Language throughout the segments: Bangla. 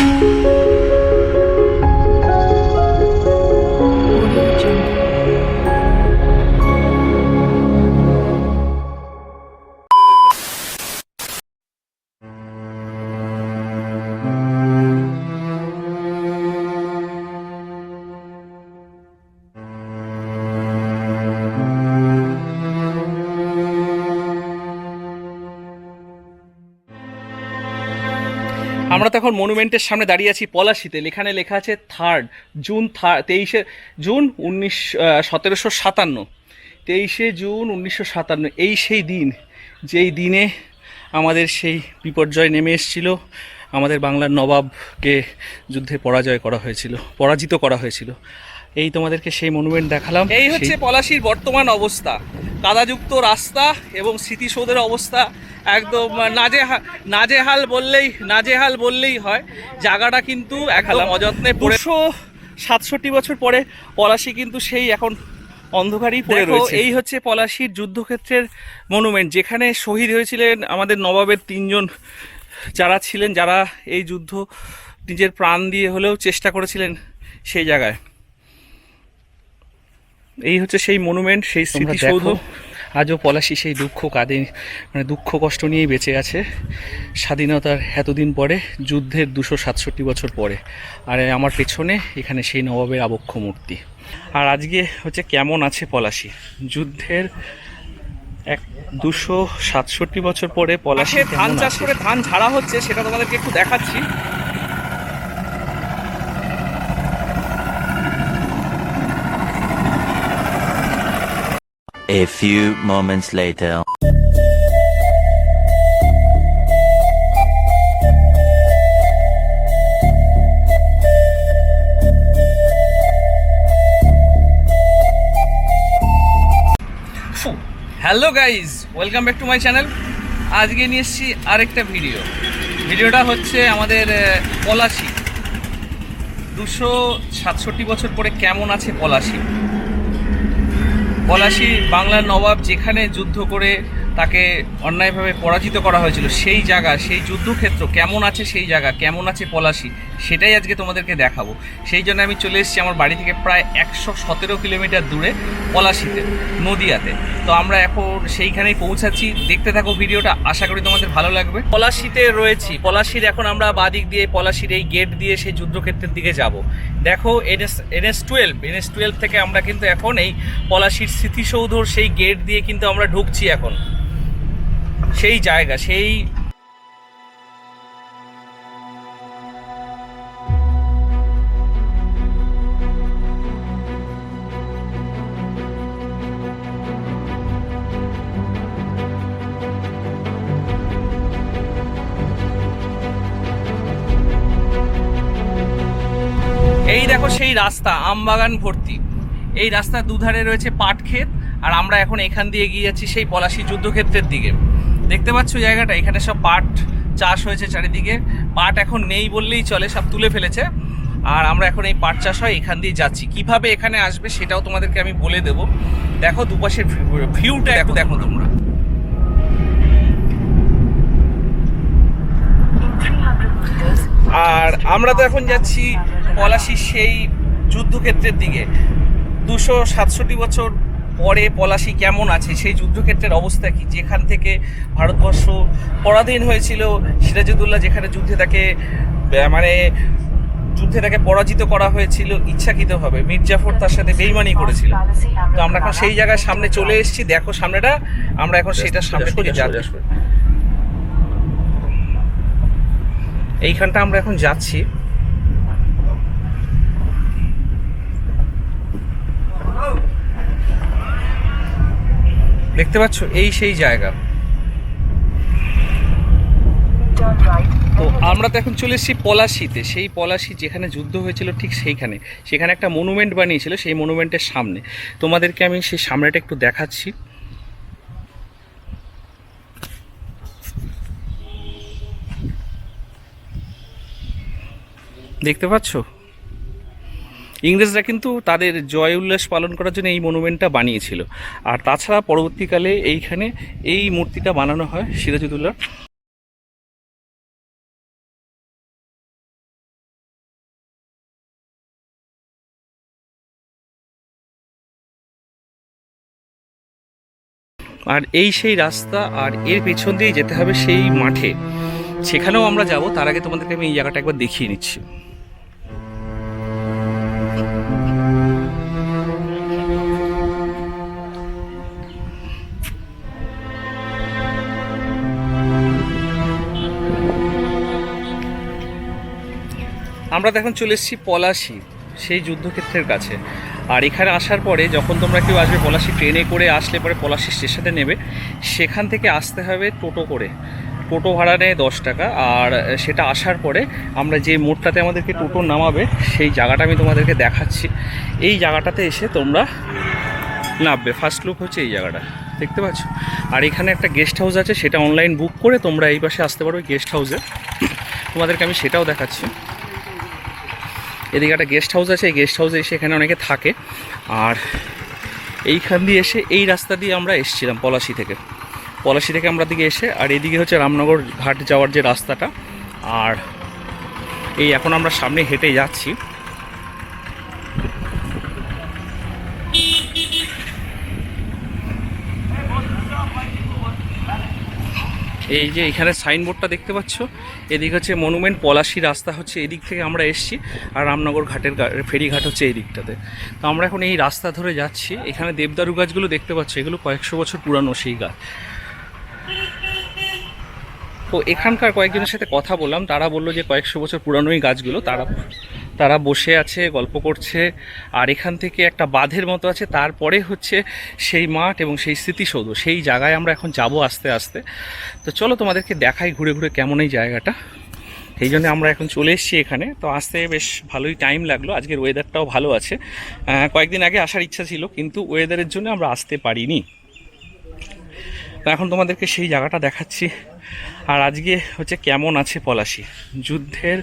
Música আমরা তো এখন মনুমেন্টের সামনে দাঁড়িয়ে আছি পলাশিতে। এখানে লেখা আছে থার্ড জুন তেইশে জুন উনিশ সতেরোশো সাতান্ন। তেইশে জুন উনিশশো সাতান্ন, এই সেই দিন, যেই দিনে আমাদের সেই বিপর্যয় নেমে এসেছিল। আমাদের বাংলার নবাবকে যুদ্ধে পরাজয় করা হয়েছিল, পরাজিত করা হয়েছিল। এই তোমাদেরকে সেই মনুমেন্ট দেখালাম। এই হচ্ছে পলাশির বর্তমান অবস্থা। কাদাযুক্ত রাস্তা এবং স্মৃতিসৌধের অবস্থা একদম নাজেহাল নাজেহাল বললেই নাজেহাল বললেই হয়। জায়গাটা কিন্তু একদম অযত্নে দুশো সাতষট্টি বছর পরে পলাশি কিন্তু সেই এখন অন্ধকারই পড়ে রয়েছে। এই হচ্ছে পলাশির যুদ্ধক্ষেত্রের মনুমেন্ট যেখানে শহীদ হয়েছিলেন আমাদের নবাবের তিনজন যারা ছিলেন যারা এই যুদ্ধ নিজের প্রাণ দিয়ে হলেও চেষ্টা করেছিলেন সেই জায়গায়। এই হচ্ছে সেই মনুমেন্ট সেই স্মৃতিসৌধ। আজও পলাশি সেই দুঃখ কাঁদে মানে দুঃখ কষ্ট নিয়েই বেঁচে আছে। স্বাধীনতার এতদিন পরে যুদ্ধের দুশো সাতষট্টি বছর পরে। আর আমার পেছনে এখানে সেই নবাবের আবক্ষ মূর্তি। আর আজকে হচ্ছে কেমন আছে পলাশি? যুদ্ধের এক দুশো সাতষট্টি বছর পরে পলাশি ধান চাষ করে ধান ঝাড়া হচ্ছে সেটা তোমাদেরকে একটু দেখাচ্ছি। A few moments later. Hello guys welcome back to my channel আজকে নিয়ে এসেছি আরেকটা ভিডিও ভিডিওটা হচ্ছে আমাদের পলাশি। দুশো সাতষট্টি বছর পরে কেমন আছে পলাশি? পলাশি বাংলার নবাব যেখানে যুদ্ধ করে তাকে অন্যায়ভাবে পরাজিত করা হয়েছিল। সেই জায়গা, সেই যুদ্ধক্ষেত্র কেমন আছে সেই জায়গা, কেমন আছে পলাশি, সেটাই আজকে তোমাদেরকে দেখাবো। সেই জন্য আমি চলে এসেছি আমার বাড়ি থেকে প্রায় একশো সতেরো কিলোমিটার দূরে পলাশিতে, নদিয়াতে। তো আমরা এখন সেইখানেই পৌঁছাচ্ছি। দেখতে থাকো ভিডিওটা, আশা করি তোমাদের ভালো লাগবে। পলাশিতে রয়েছি। পলাশির এখন আমরা বাদিক দিয়ে, পলাশির এই গেট দিয়ে সেই যুদ্ধক্ষেত্রের দিকে যাব। দেখো, NS NS twelve NS twelve থেকে আমরা কিন্তু এখন এই পলাশির স্মৃতিসৌধর সেই গেট দিয়ে কিন্তু আমরা ঢুকছি এখন। সেই জায়গা, সেই এই দেখো সেই রাস্তা, আমবাগান ভর্তি। এই রাস্তার দুধারে রয়েছে পাট ক্ষেত আর আমরা এখন এখান দিয়ে এগিয়ে যাচ্ছি সেই পলাশি যুদ্ধক্ষেত্রের দিকে। দেখতে পাচ্ছ জায়গাটা? এখানে সব পাট চাষ হয়েছে চারিদিকে। পাট এখন নেই বললেই চলে, সব তুলে ফেলেছে। আর আমরা এখন এই পাট চাষ হয় এখান দিয়ে যাচ্ছি। কীভাবে এখানে আসবে সেটাও তোমাদেরকে আমি বলে দেব। দেখো দুপাশের ভিউটা দেখো দেখো তোমরা। আর আমরা তো এখন যাচ্ছি পলাশির সেই যুদ্ধক্ষেত্রের দিকে। দুশো সাতষট্টি বছর পরে পলাশি কেমন আছে? সেই যুদ্ধক্ষেত্রের অবস্থা কি? যেখান থেকে ভারতবর্ষ পরাধীন হয়েছিল সিরাজউদ্দৌলা যেখানে যুদ্ধে তাকে মানে যুদ্ধে তাকে পরাজিত করা হয়েছিল ইচ্ছাকৃতভাবে মির্জাফর তার সাথে বেইমানি করেছিল। তো আমরা এখন সেই জায়গায় সামনে চলে এসেছি। দেখো সামনেটা আমরা এখন সেটার সামনে থেকে যাচ্ছি। এইখানটা আমরা এখন যাচ্ছি। দেখতে পাচ্ছ? এই সেই জায়গা। তো আমরা তো এখন চলে এসেছি পলাশিতে। সেই পলাশি যেখানে যুদ্ধ হয়েছিল ঠিক সেইখানে। সেখানে একটা মনুমেন্ট বানিয়েছিল সেই মনুমেন্টের সামনে। তোমাদেরকে আমি সেই সামনেটা একটু দেখাচ্ছি। দেখতে পাচ্ছ? ইংরেজরা কিন্তু তাদের জয় উল্লাস পালন করার জন্য এই মনুমেন্টটা বানিয়েছিল। আর তাছাড়া পরবর্তীকালে এইখানে এই মূর্তিটা বানানো হয় সিরাজুদ্দৌলার। আর এই সেই রাস্তা আর এর পেছন দিয়েই যেতে হবে সেই মাঠে। সেখানেও আমরা যাব, তার আগে তোমাদেরকে আমি এই জায়গাটা একবার দেখিয়ে নিচ্ছি। আমরা এখন চলে এসেছি পলাশি, সেই যুদ্ধক্ষেত্রের কাছে। আর এখানে আসার পরে যখন তোমরা কেউ আসবে পলাশি ট্রেনে করে আসলে পরে পলাশি স্টেশনে নেবে, সেখান থেকে আসতে হবে টোটো করে। টোটো ভাড়া নেয় দশ টাকা আর সেটা আসার পরে আমরা যে মোড়টাতে আমাদেরকে টোটো নামাবে, সেই জায়গাটা আমি তোমাদেরকে দেখাচ্ছি। এই জায়গাটাতে এসে তোমরা নামবে। ফার্স্ট লুক হচ্ছে এই জায়গাটা, দেখতে পাচ্ছ? আর এখানে একটা গেস্ট হাউস আছে, সেটা অনলাইন বুক করে তোমরা এই পাশে আসতে পারো গেস্ট হাউসে তোমাদেরকে আমি সেটাও দেখাচ্ছি। এদিকে একটা গেস্ট হাউস আছে, এই গেস্ট হাউসে এসে এখানে অনেকে থাকে। আর এইখান দিয়ে এসে এই রাস্তা দিয়ে আমরা এসেছিলাম পলাশি থেকে। পলাশি থেকে আমরা দিকে এসে, আর এদিকে হচ্ছে রামনগর ঘাট যাওয়ার যে রাস্তাটা। আর এই এখন আমরা সামনে হেঁটে যাচ্ছি। এই যে এখানে সাইনবোর্ডটা দেখতে পাচ্ছ, এদিক হচ্ছে মনুমেন্ট পলাশি রাস্তা হচ্ছে এদিক থেকে আমরা এসছি, আর রামনগর ঘাটের ফেরিঘাট হচ্ছে এই দিকটাতে। তো আমরা এখন এই রাস্তা ধরে যাচ্ছি, এখানে দেবদারু গাছগুলো দেখতে পাচ্ছ, এগুলো কয়েকশো বছর পুরানো সেই গাছ। তো এখানকার কয়েকজনের সাথে কথা বললাম, তারা বলল যে কয়েকশো বছর পুরানোই গাছগুলো, তারা তারা বসে আছে, গল্প করছে, আর এখান থেকে একটা বাঁধের মতো আছে, তারপরে হচ্ছে সেই মাঠ এবং সেই স্মৃতিসৌধ, সেই জায়গায় আমরা এখন যাব আস্তে আস্তে। তো চলো তোমাদেরকে দেখাই ঘুরে ঘুরে কেমন এই জায়গাটা। এই জন্য আমরা এখন চলে এসেছি এখানে। তো আসতে বেশ ভালোই টাইম লাগল। আজকের ওয়েদারটাও ভালো আছে। কয়েকদিন আগে আসার ইচ্ছা ছিল, কিন্তু ওয়েদারের জন্য আমরা আসতে পারিনি। তো এখন তোমাদেরকে সেই জায়গাটা দেখাচ্ছি। আর আজকে হচ্ছে কেমন আছে পলাশি? যুদ্ধের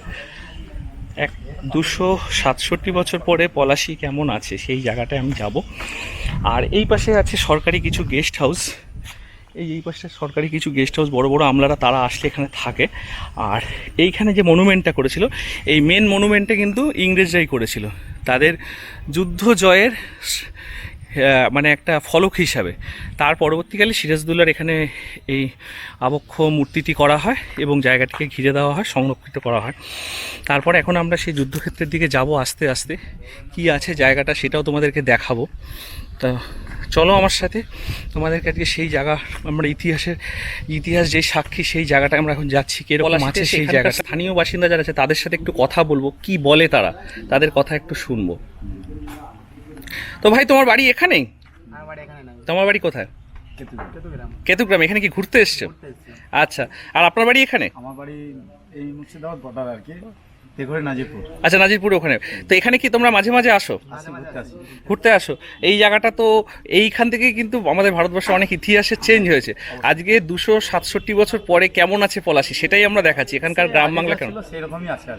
এক দুশো সাতষট্টি বছর পরে পলাশি কেমন আছে? সেই জায়গাটায় আমি যাব। আর এই পাশে আছে সরকারি কিছু গেস্ট হাউস এই এই পাশে সরকারি কিছু গেস্ট হাউস বড় বড় আমলারা, তারা আসলে এখানে থাকে। আর এইখানে যে মনুমেন্টটা করেছিল, এই মেন মনুমেন্টটা কিন্তু ইংরেজরাই করেছিল। তাদের যুদ্ধ জয়ের মানে একটা ফলক হিসাবে। তার পরবর্তীকালে সিরাজদুল্লার এখানে এই আবক্ষ মূর্তিটি করা হয় এবং জায়গাটিকে ঘিরে দেওয়া হয় সংরক্ষিত করা হয়। তারপর এখন আমরা সেই যুদ্ধক্ষেত্রের দিকে যাব আস্তে আস্তে। কি আছে জায়গাটা সেটাও তোমাদেরকে দেখাবো। তা চলো আমার সাথে তোমাদেরকে আজকে সেই জায়গা আমরা ইতিহাসের ইতিহাস যে সাক্ষী সেই জায়গাটা আমরা এখন যাচ্ছি কীরকম আছে সেই জায়গা স্থানীয় বাসিন্দা যারা আছে তাদের সাথে একটু কথা বলব কি বলে তারা? তাদের কথা একটু শুনব। তো ভাই তোমার বাড়ি এখানেই? এখানে তোমার বাড়ি কোথায়? কেতু কেতুগ্রাম। এখানে কি ঘুরতে এসছো? আচ্ছা আর আপনার বাড়ি এখানে? আমার বাড়ি এই মুর্শিদাবাদ বর্ডার আর কি নাজিরপুর। আচ্ছা নাজিরপুর ওখানে। তো এখানে কি তোমরা মাঝে মাঝে আসো? ঘুরতে আসো। এই জায়গাটা তো এইখান থেকে কিন্তু আমাদের ভারতবর্ষে অনেক ইতিহাসের চেঞ্জ হয়েছে। আজকে দুশো সাতষট্টি বছর পরে কেমন আছে পলাশি সেটাই আমরা দেখাচ্ছি। এখানকার গ্রাম বাংলা কেমন? ছিল সেরকমই আছে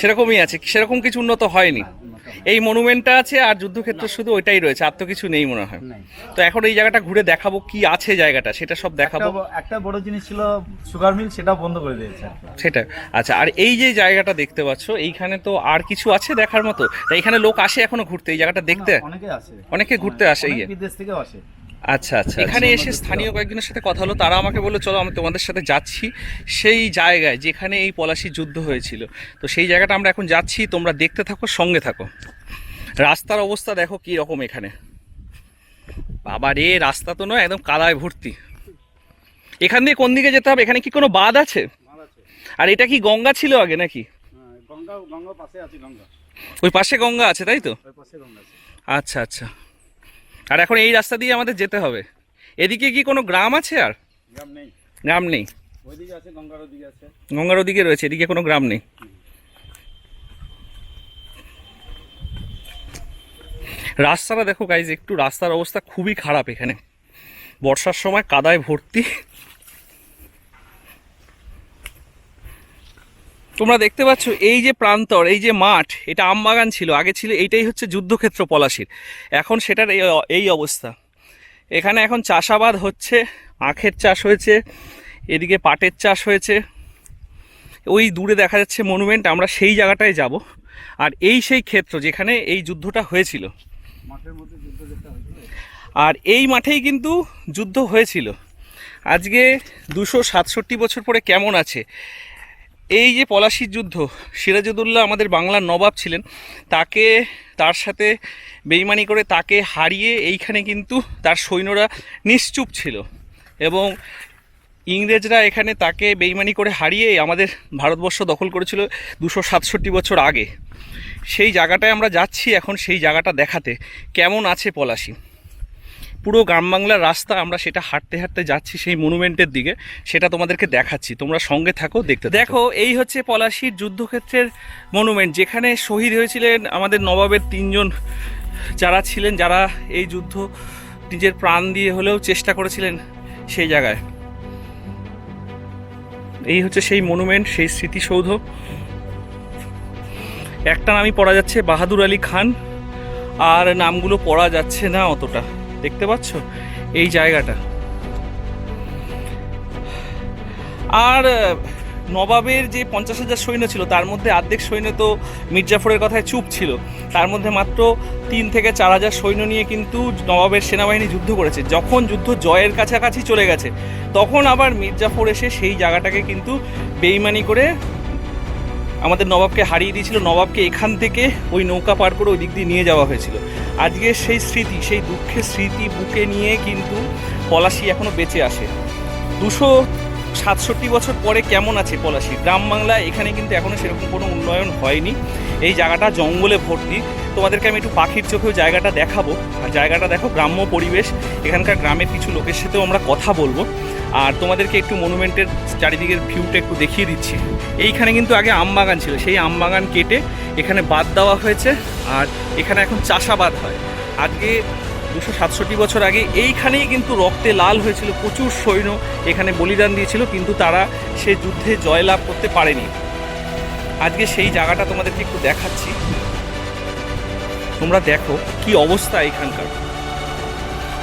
সেরকমই আছে সেরকম কিছু উন্নত হয়নি। এই মনুমেন্টটা আছে আর যুদ্ধক্ষেত্র শুধু ওইটাই রয়েছে আর তো কিছু নেই মনে হয়। তো এখন এই জায়গাটা ঘুরে দেখাবো কি আছে জায়গাটা সেটা সব দেখাবো। একটা বড় জিনিস ছিল সুগার মিল সেটা বন্ধ করে দিয়েছে সেটা আচ্ছা আর এই যে জায়গাটা দেখতে পাচ্ছ এইখানে তো আর কিছু আছে দেখার মতো? এখানে লোক আসে এখনও ঘুরতে এই জায়গাটা দেখতে? অনেকে আসে। অনেকে ঘুরতে আসে ইয়ে। বিদেশ থেকেও আসে। আচ্ছা আচ্ছা এখানে এসে স্থানীয় কয়েকজনের সাথে কথা হলো তারা আমাকে বলল চলো আমি তোমাদের সাথে যাচ্ছি। সেই জায়গায় যেখানে এই পলাশি যুদ্ধ হয়েছিল। তো সেই জায়গাটা আমরা এখন যাচ্ছি তোমরা দেখতে থাকো সঙ্গে থাকো। রাস্তার অবস্থা দেখো কি রকম এখানে। বাবা রে রাস্তা তো নয় একদম কাদায় ভর্তি। এখান দিয়ে কোন দিকে যেতে হবে? এখানে কি কোনো বাঁধ আছে? আর এটা কি গঙ্গা ছিল আগে নাকি? গঙ্গা গঙ্গা পাশে আছে গঙ্গা। ওই পাশে গঙ্গা আছে তাই তো? ওই পাশে গঙ্গা আছে। আচ্ছা আচ্ছা। আর এখন এই রাস্তা দিয়ে আমাদের যেতে হবে। এদিকে কি কোনো গ্রাম আছে আর? গ্রাম নেই। গ্রাম নেই। ওইদিকে গঙ্গার ওদিকে গঙ্গার ওদিকে রয়েছে এদিকে কোনো গ্রাম নেই। রাস্তাটা দেখো গাইজ একটু রাস্তার অবস্থা খুবই খারাপ এখানে। বর্ষার সময় কাদায় ভর্তি। তোমরা দেখতে পাচ্ছ এই যে প্রান্তর এই যে মাঠ এটা আমবাগান ছিল আগে ছিল এইটাই হচ্ছে যুদ্ধক্ষেত্র পলাশির। এখন সেটার এই অবস্থা। এখানে এখন চাষাবাদ হচ্ছে আখের চাষ হয়েছে এদিকে পাটের চাষ হয়েছে। ওই দূরে দেখা যাচ্ছে মনুমেন্ট আমরা সেই জায়গাটায় যাব। আর এই সেই ক্ষেত্র যেখানে এই যুদ্ধটা হয়েছিল। আর এই মাঠেই কিন্তু যুদ্ধ হয়েছিল। আজকে দুশো সাতষট্টি বছর পরে কেমন আছে? এই যে পলাশির যুদ্ধ সিরাজউদ্দৌলা আমাদের বাংলার নবাব ছিলেন, তাকে, তার সাথে বেইমানি করে তাকে হারিয়ে এইখানে কিন্তু তার সৈন্যরা নিশ্চুপ ছিল এবং ইংরেজরা এখানে তাকে বেইমানি করে হারিয়ে আমাদের ভারতবর্ষ দখল করেছিল দুশো সাতষট্টি বছর আগে। সেই জায়গাটায় আমরা যাচ্ছি এখন, সেই জায়গাটা দেখাতে। কেমন আছে পলাশি? পুরো গ্রাম বাংলার রাস্তা আমরা সেটা হাঁটতে হাঁটতে যাচ্ছি সেই মনুমেন্টের দিকে, সেটা তোমাদেরকে দেখাচ্ছি। তোমরা সঙ্গে থাকো, দেখতে দেখো, এই হচ্ছে পলাশির যুদ্ধক্ষেত্রের মনুমেন্ট যেখানে শহীদ হয়েছিলেন আমাদের নবাবের তিনজন যারা ছিলেন, যারা এই যুদ্ধ নিজের প্রাণ দিয়ে হলেও চেষ্টা করেছিলেন সেই জায়গায়। এই হচ্ছে সেই মনুমেন্ট সেই স্মৃতিসৌধ। একটা নামই পড়া যাচ্ছে বাহাদুর আলী খান, আর নামগুলো পড়া যাচ্ছে না অতটা। দেখতে পাচ্ছ? এই জায়গাটা। আর নবাবের যে পঞ্চাশ হাজার সৈন্য ছিল, তার মধ্যে অর্ধেক সৈন্য তো মির্জাফরের কথায় চুপ ছিল। তার মধ্যে মাত্র তিন থেকে চার হাজার সৈন্য নিয়ে কিন্তু নবাবের সেনাবাহিনী যুদ্ধ করেছে। যখন যুদ্ধ জয়ের কাছাকাছি চলে গেছে, তখন আবার মির্জাফর এসে সেই জায়গাটাকে কিন্তু বেইমানি করে আমাদের নবাবকে হারিয়ে দিয়েছিল। নবাবকে এখান থেকে ওই নৌকা পার করে ওই দিক দিয়ে নিয়ে যাওয়া হয়েছিল। আজকে সেই স্মৃতি, সেই দুঃখের স্মৃতি বুকে নিয়ে কিন্তু পলাশি এখনও বেঁচে আসে দুশো সাতষট্টি বছর পরে কেমন আছে পলাশি? গ্রাম বাংলা এখানে কিন্তু এখনও সেরকম কোনো উন্নয়ন হয়নি। এই জায়গাটা জঙ্গলে ভর্তি। তোমাদেরকে আমি একটু পাখির চোখেও জায়গাটা দেখাবো। আর জায়গাটা দেখো গ্রাম্য পরিবেশ। এখানকার গ্রামের কিছু লোকের সাথেও আমরা কথা বলব। আর তোমাদেরকে একটু মনুমেন্টের চারিদিকের ভিউটা একটু দেখিয়ে দিচ্ছি। এইখানে কিন্তু আগে আম বাগান ছিল, সেই আম বাগান কেটে এখানে বাদ দেওয়া হয়েছে আর এখানে এখন চাষাবাদ হয়। আজকে দুশো সাতষট্টি বছর আগে এইখানেই কিন্তু রক্তে লাল হয়েছিল, প্রচুর সৈন্য এখানে বলিদান দিয়েছিল, কিন্তু তারা সে যুদ্ধে জয়লাভ করতে পারেনি। আজকে সেই জায়গাটা তোমাদেরকে একটু দেখাচ্ছি। তোমরা দেখো কি অবস্থা এখানকার।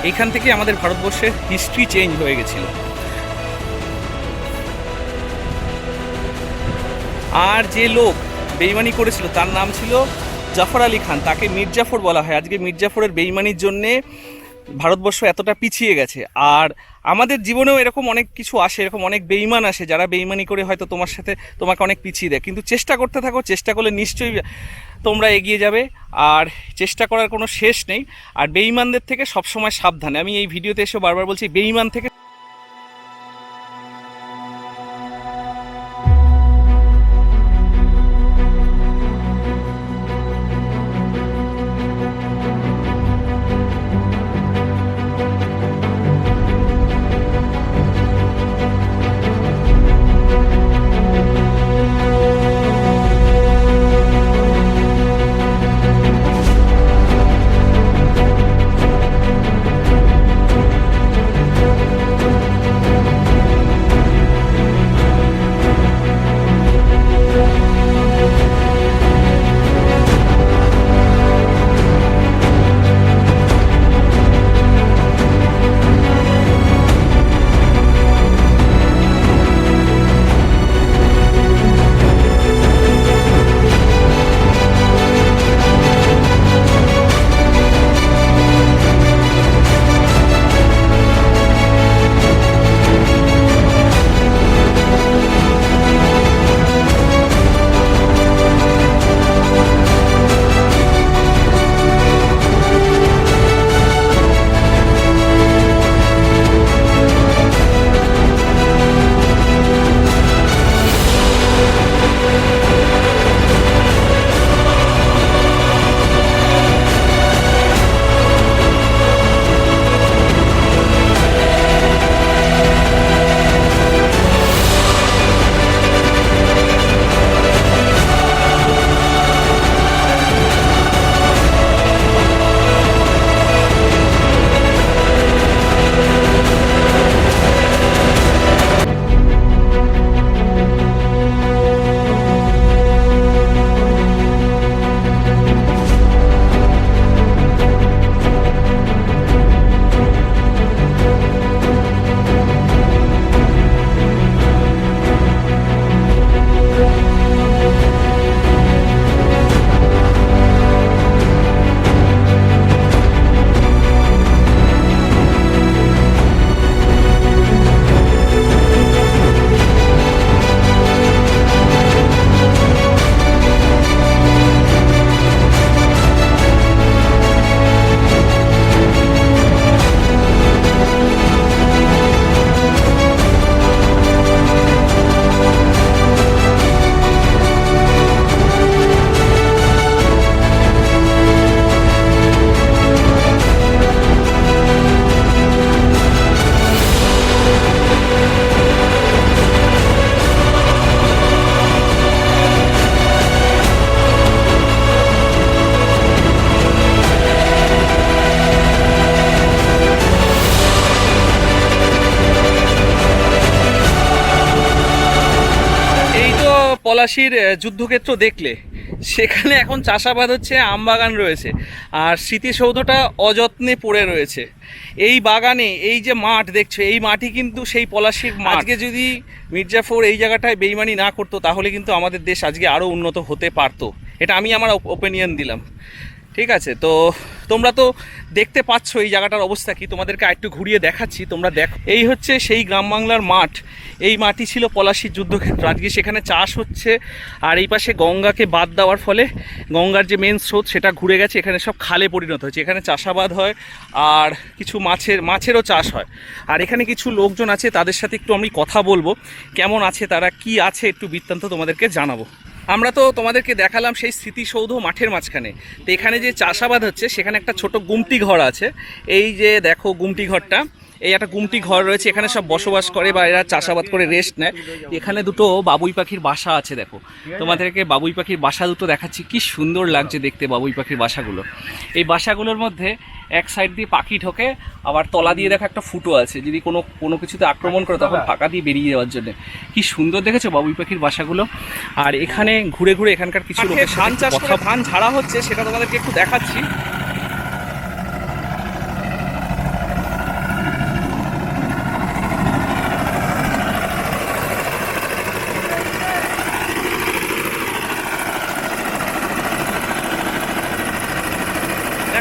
এইখান থেকে আমাদের ভারতবর্ষের হিস্ট্রি চেঞ্জ হয়ে গেছিল। আর যে লোক বেইমানি করেছিল, তার নাম ছিল জাফর আলী খান। তাকে মির্জাফর বলা হয়। আজকে মির্জাফরের বেইমানির জন্যে ভারতবর্ষ এতটা পিছিয়ে গেছে। আর আমাদের জীবনেও এরকম অনেক কিছু আসে, এরকম অনেক বেইমান আসে, যারা বেইমানি করে হয়তো তোমার সাথে তোমাকে অনেক পিছিয়ে দেয়। কিন্তু চেষ্টা করতে থাকো, চেষ্টা করলে নিশ্চয়ই তোমরা এগিয়ে যাবে। আর চেষ্টা করার কোনো শেষ নেই। আর বেইমানদের থেকে সবসময় সাবধানে। আমি এই ভিডিওতে এসে বারবার বলছি, বেইমান থেকে পলাশির যুদ্ধক্ষেত্র দেখলে, সেখানে এখন চাষাবাদ হচ্ছে আম বাগান রয়েছে, আর স্মৃতিসৌধটা অযত্নে পড়ে রয়েছে। এই বাগানে, এই যে মাঠ দেখছ, এই মাটি কিন্তু সেই পলাশির মাঠকে যদি মির্জাফর এই জায়গাটায় বেইমানি না করতো, তাহলে কিন্তু আমাদের দেশ আজকে আরও উন্নত হতে পারতো। এটা আমি আমার ওপিনিয়ন দিলাম। ঠিক আছে, তো তোমরা তো দেখতে পাচ্ছ এই জায়গাটার অবস্থা কি? তোমাদেরকে একটু ঘুরিয়ে দেখাচ্ছি, তোমরা দেখো। এই হচ্ছে সেই গ্রাম বাংলার মাঠ। এই মাটি ছিল পলাশির যুদ্ধক্ষেত্র। আজকে সেখানে চাষ হচ্ছে, আর এই পাশে গঙ্গাকে বাদ দেওয়ার ফলে গঙ্গার যে মেন স্রোত সেটা ঘুরে গেছে, এখানে সব খালে পরিণত হয়েছে। এখানে চাষাবাদ হয়, আর কিছু মাছের, মাছেরও চাষ হয়। আর এখানে কিছু লোকজন আছে, তাদের সাথে একটু আমি কথা বলব। কেমন আছে তারা, কি আছে একটু বৃত্তান্ত তোমাদেরকে জানাব। আমরা তো তোমাদেরকে দেখালাম সেই স্মৃতিসৌধ মাঠের মাঝখানে। তো এখানে যে চাষাবাদ হচ্ছে, সেখানে একটা ছোট গুমটি ঘর আছে। এই যে দেখো গুমটি ঘরটা। এই একটা গুমটি ঘর রয়েছে এখানে সব বসবাস করে বা এরা চাষাবাদ করে রেস্ট নেয়। এখানে দুটো বাবুই পাখির বাসা আছে দেখো। তোমাদেরকে বাবুই পাখির বাসা দুটো দেখাচ্ছি কি সুন্দর লাগছে দেখতে বাবুই পাখির বাসাগুলো। এই বাসাগুলোর মধ্যে এক সাইড দিয়ে পাখি ঢোকে আবার তলা দিয়ে দেখো একটা ফুটো আছে। যদি কোনো কোনো কিছুতে আক্রমণ করে তখন ফাঁকা দিয়ে বেরিয়ে যাওয়ার জন্য। কি সুন্দর দেখেছ বাবুই পাখির বাসাগুলো? আর এখানে ঘুরে ঘুরে এখানকার কিছু লোকের ধান চাষ ধান ঝাড়া হচ্ছে সেটা তোমাদেরকে একটু দেখাচ্ছি।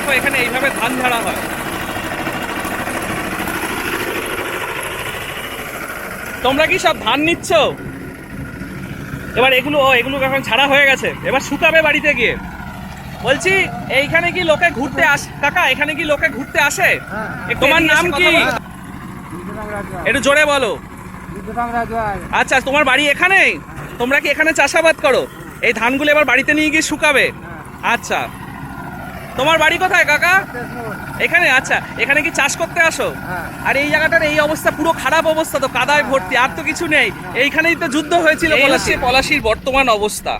দেখো এখানে এইভাবে ধান ঝাড়া হয়। তোমরা কি সব ধান নিচ্ছ? এবার এগুলো ও এগুলো এখন ছাড়া হয়ে গেছে। এবার শুকাবে বাড়িতে গিয়ে। বলছি এইখানে কি লোকে ঘুরতে আসে কাকা এখানে কি লোকে ঘুরতে আসে? তোমার নাম কি? একটু জোরে বলো। আচ্ছা তোমার বাড়ি এখানে তোমরা কি এখানে চাষাবাদ করো? এই ধানগুলো এবার বাড়িতে নিয়ে গিয়ে শুকাবে? আচ্ছা। তোমার বাড়ি কোথায় কাকা? এখানে আচ্ছা। এখানে কি চাষ করতে আসো? আর এই জায়গাটার এই অবস্থা পুরো খারাপ অবস্থা তো কাদায় ভর্তি আর তো কিছু নেই। এইখানেই তো যুদ্ধ হয়েছিল পলাশি পলাশির বর্তমান অবস্থা।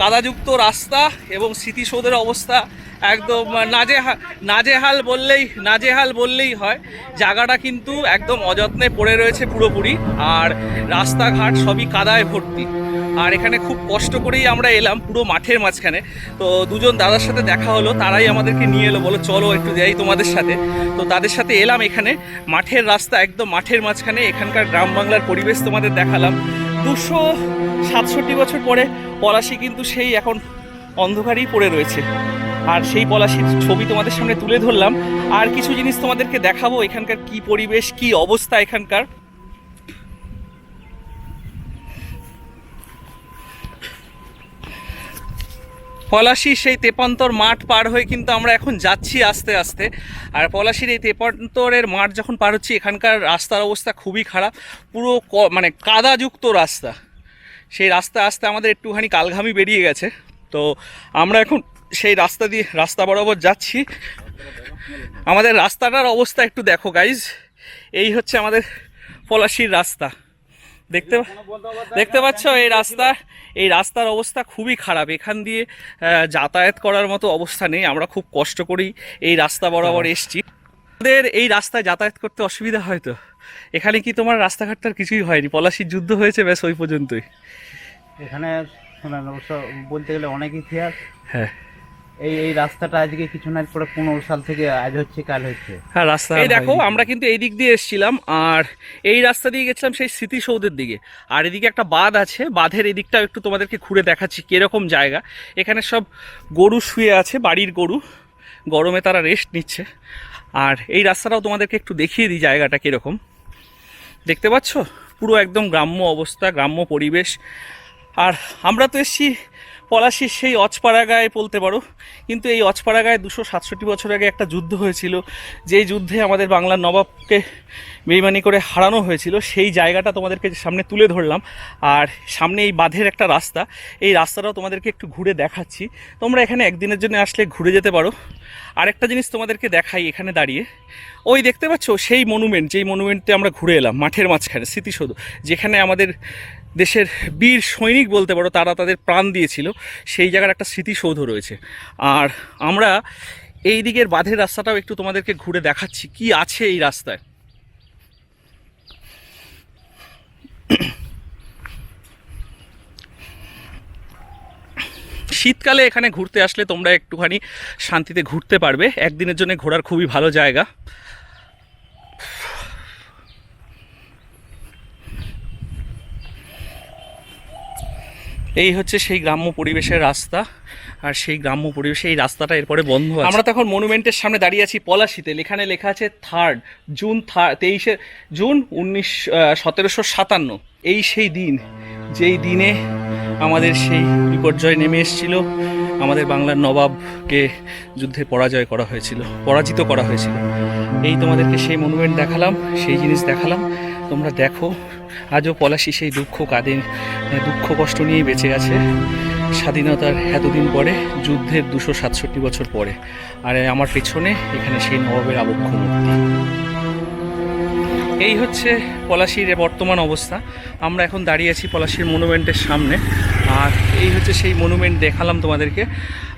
কাদাযুক্ত রাস্তা এবং স্মৃতিসৌধের অবস্থা একদম নাজেহাল নাজেহাল বললেই নাজেহাল বললেই হয়। জায়গাটা কিন্তু একদম অযত্নে পড়ে রয়েছে পুরোপুরি, আর রাস্তাঘাট সবই কাদায় ভর্তি। আর এখানে খুব কষ্ট করেই আমরা এলাম পুরো মাঠের মাঝখানে। তো দুজন দাদার সাথে দেখা হলো, তারাই আমাদেরকে নিয়ে এলো, বলো, চলো একটু যাই তোমাদের সাথে। তো তাদের সাথে এলাম এখানে, মাঠের রাস্তা একদম মাঠের মাঝখানে, এখানকার গ্রাম বাংলার পরিবেশ তোমাদের দেখালাম। দুশো সাতষট্টি বছর পরে, পলাশি কিন্তু সেই এখন অন্ধকারেই পড়ে রয়েছে। আর সেই পলাশির ছবি তোমাদের সামনে তুলে ধরলাম। আর কিছু জিনিস তোমাদেরকে দেখাবো, এখানকার কি পরিবেশ, কি অবস্থা এখানকার। পলাশি সেই তেপান্তর মাঠ পার হয়ে কিন্তু আমরা এখন যাচ্ছি আস্তে আস্তে। আর পলাশির এই তেপান্তরের মাঠ যখন পার হচ্ছি, এখানকার রাস্তার অবস্থা খুবই খারাপ। পুরো মানে কাদাযুক্ত রাস্তা। সেই রাস্তা আসতে আমাদের একটুখানি কালঘামি বেরিয়ে গেছে। তো আমরা এখন সেই রাস্তা দিয়ে রাস্তা বরাবর যাচ্ছি। আমাদের রাস্তাটার অবস্থা একটু দেখো গাইজ এই হচ্ছে আমাদের পলাশির রাস্তা। দেখতে দেখতে পাচ্ছ? এই রাস্তা এই রাস্তার অবস্থা খুবই খারাপ। এখান দিয়ে যাতায়াত করার মতো অবস্থা নেই। আমরা খুব কষ্ট করেই এই রাস্তা বরাবর এসছি। আমাদের এই রাস্তায় যাতায়াত করতে অসুবিধা হয় তো? এখানে কি তোমার রাস্তাঘাটটার কিছুই হয়নি? পলাশির যুদ্ধ হয়েছে ব্যাস ওই পর্যন্তই। এখানে অবশ্য বলতে গেলে অনেক ইতিহাস। হ্যাঁ। এই এই রাস্তাটা আজকে কিছু না পরে পনেরো সাল থেকে আজ হচ্ছে কাল হচ্ছে। হ্যাঁ রাস্তা এই দেখো আমরা কিন্তু এই দিক দিয়ে এসেছিলাম আর এই রাস্তা দিয়ে গেছিলাম সেই স্মৃতিসৌধের দিকে। আর এদিকে একটা বাঁধ আছে বাঁধের এদিকটাও একটু তোমাদেরকে ঘুরে দেখাচ্ছি কীরকম জায়গা। এখানে সব গরু শুয়ে আছে বাড়ির গরু। গরমে তারা রেস্ট নিচ্ছে। আর এই রাস্তাটাও তোমাদেরকে একটু দেখিয়ে দিই জায়গাটা কীরকম। দেখতে পাচ্ছ? পুরো একদম গ্রাম্য অবস্থা গ্রাম্য পরিবেশ। আর আমরা তো এসছি পলাশির সেই অচপাড়াগায় বলতে পারো। কিন্তু এই অচপাড়াগায় দুশো সাতষট্টি বছর আগে একটা যুদ্ধ হয়েছিল। যেই যুদ্ধে আমাদের বাংলার নবাবকে বেইমানি করে হারানো হয়েছিল, সেই জায়গাটা তোমাদেরকে সামনে তুলে ধরলাম। আর সামনে এই বাঁধের একটা রাস্তা। এই রাস্তাটাও তোমাদেরকে একটু ঘুরে দেখাচ্ছি। তোমরা এখানে একদিনের জন্য আসলে ঘুরে যেতে পারো। আরেকটা জিনিস তোমাদেরকে দেখাই এখানে দাঁড়িয়ে। ওই দেখতে পাচ্ছ? সেই মনুমেন্ট, যেই মনুমেন্টে আমরা ঘুরে এলাম, মাঠের মাঝখানে, স্মৃতিসৌধ, যেখানে আমাদের দেশের বীর সৈনিক বলতে পারো, তারা তাদের প্রাণ দিয়েছিল। সেই জায়গার একটা স্মৃতিসৌধ রয়েছে। আর আমরা এই দিকের বাঁধের রাস্তাটাও একটু তোমাদেরকে ঘুরে দেখাচ্ছি, কি আছে এই রাস্তায়? শীতকালে এখানে ঘুরতে আসলে তোমরা একটুখানি শান্তিতে ঘুরতে পারবে। একদিনের জন্য ঘোরার খুবই ভালো জায়গা। এই হচ্ছে সেই গ্রাম্য পরিবেশের রাস্তা, আর সেই গ্রাম্য পরিবেশে এই রাস্তাটা এরপরে বন্ধ আছে। আমরা তখন মনুমেন্টের সামনে দাঁড়িয়ে আছি পলাশিতে এখানে লেখা আছে থার্ড, জুন তেইশে, জুন উনিশ সতেরোশো সাতান্ন। এই সেই দিন, যেই দিনে আমাদের সেই বিপর্যয় নেমে এসেছিল। আমাদের বাংলার নবাবকে যুদ্ধে পরাজয় করা হয়েছিল, পরাজিত করা হয়েছিল। এই তোমাদেরকে সেই মনুমেন্ট দেখালাম, সেই জিনিস দেখালাম। তোমরা দেখো আজও পলাশি সেই দুঃখ কাঁদে, দুঃখ কষ্ট নিয়েই বেঁচে আছে। স্বাধীনতার এতদিন পরে, যুদ্ধের দুশো সাতষট্টি বছর পরে। আর আমার পেছনে এখানে সেই নবাবের আবক্ষ মূর্তি। এই হচ্ছে পলাশির বর্তমান অবস্থা। আমরা এখন দাঁড়িয়ে আছি পলাশির মনুমেন্টের সামনে। আর এই হচ্ছে সেই মনুমেন্ট দেখালাম তোমাদেরকে।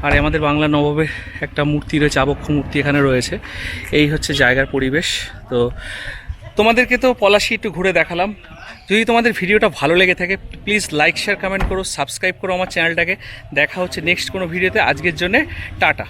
আর আমাদের বাংলা নবাবের একটা মূর্তি রয়েছে, আবক্ষ মূর্তি এখানে রয়েছে। এই হচ্ছে জায়গার পরিবেশ। তো তোমাদেরকে তো পলাশি একটু ঘুরে দেখালাম। যদি তোমাদের ভিডিওটা ভালো লেগে থাকে প্লিজ লাইক শেয়ার কমেন্ট করো সাবস্ক্রাইব করো আমার চ্যানেলটাকে। দেখা হচ্ছে নেক্সট কোনো ভিডিওতে। আজকের জন্যে টাটা।